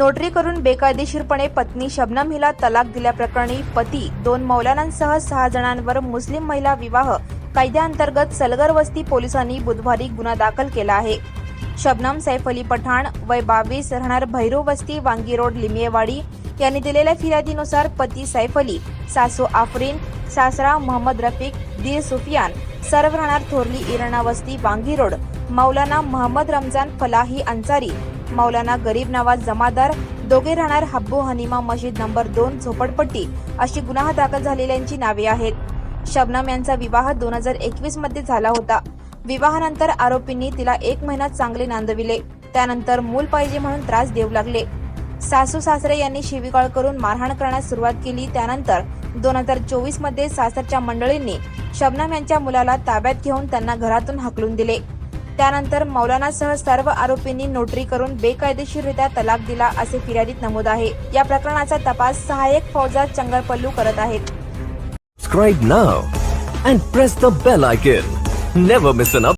Notary करून बेकायदेशीरपणे पत्नी शबनम हिला तलाक दिल्याप्रकरणी पती दोन मौलानांसह सहा जणांवर मुस्लिम महिला विवाह कायद्याअंतर्गत सलगर वस्ती पोलिसांनी बुधवारी गुन्हा दाखल केला आहे. शबनम सैफ अली पठाण वय बावीस राहणार भैरव वस्ती वांगी रोड लिमियेवाडी यांनी दिलेल्या फिर्यादीनुसार पती सैफ अली सासू आफरीन सासरा मोहम्मद रफिक दीर सुफियान सर्व राहणार थोरली इराणा वस्ती वांगी रोड मौलाना मोहम्मद रमजान फलाही अन्सारी मौलाना गरीब नवाज जमादार दोघे राहणार हब्बू हनीमा मशीद नंबर दोन झोपडपट्टी अशी गुन्हा दाखल झालेल्यांची नावे आहेत. शबनम यांचा विवाह दोन हजार एकवीसमध्ये झाला होता. विवाहानंतर आरोपींनी तिला एक महिना चांगले नांदविले. त्यानंतर मूल पाहिजे म्हणून त्रास देऊ लागले. सासू सासरे यांनी शिवीगाळ करून मारहाण करण्यास सुरुवात केली. त्यानंतर दोन हजार चोवीसमध्ये सासरच्या मंडळींनी शबनम यांच्या मुलाला ताब्यात घेऊन त्यांना घरातून हाकलून दिले. त्यानंतर मौलानासह सर्व आरोपींनी नोटरी करून बेकायदेशीररित्या तलाक दिला असे फिर्यादीत नमूद आहे या प्रकरणाचा तपास सहाय्यक फौजा चंगरपल्लू करत आहेत Subscribe now and press the bell icon. Never miss an update.